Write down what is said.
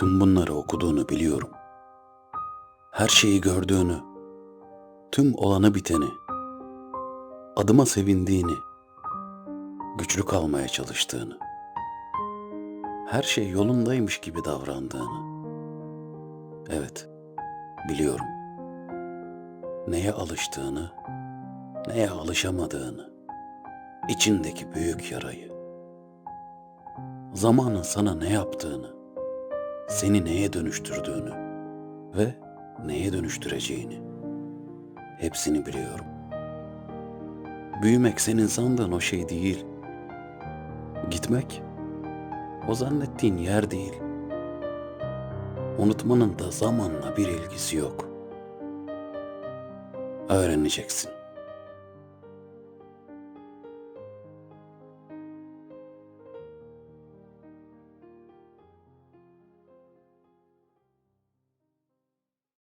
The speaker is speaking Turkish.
Tüm bunları okuduğunu biliyorum. Her şeyi gördüğünü, tüm olanı biteni, adıma sevindiğini, güçlü kalmaya çalıştığını, her şey yolundaymış gibi davrandığını. Evet, biliyorum. Neye alıştığını, neye alışamadığını, içindeki büyük yarayı, zamanın sana ne yaptığını, seni neye dönüştürdüğünü ve neye dönüştüreceğini hepsini biliyorum. Büyümek senin sandığın o şey değil. Gitmek o zannettiğin yer değil. Unutmanın da zamanla bir ilgisi yok. Öğreneceksin.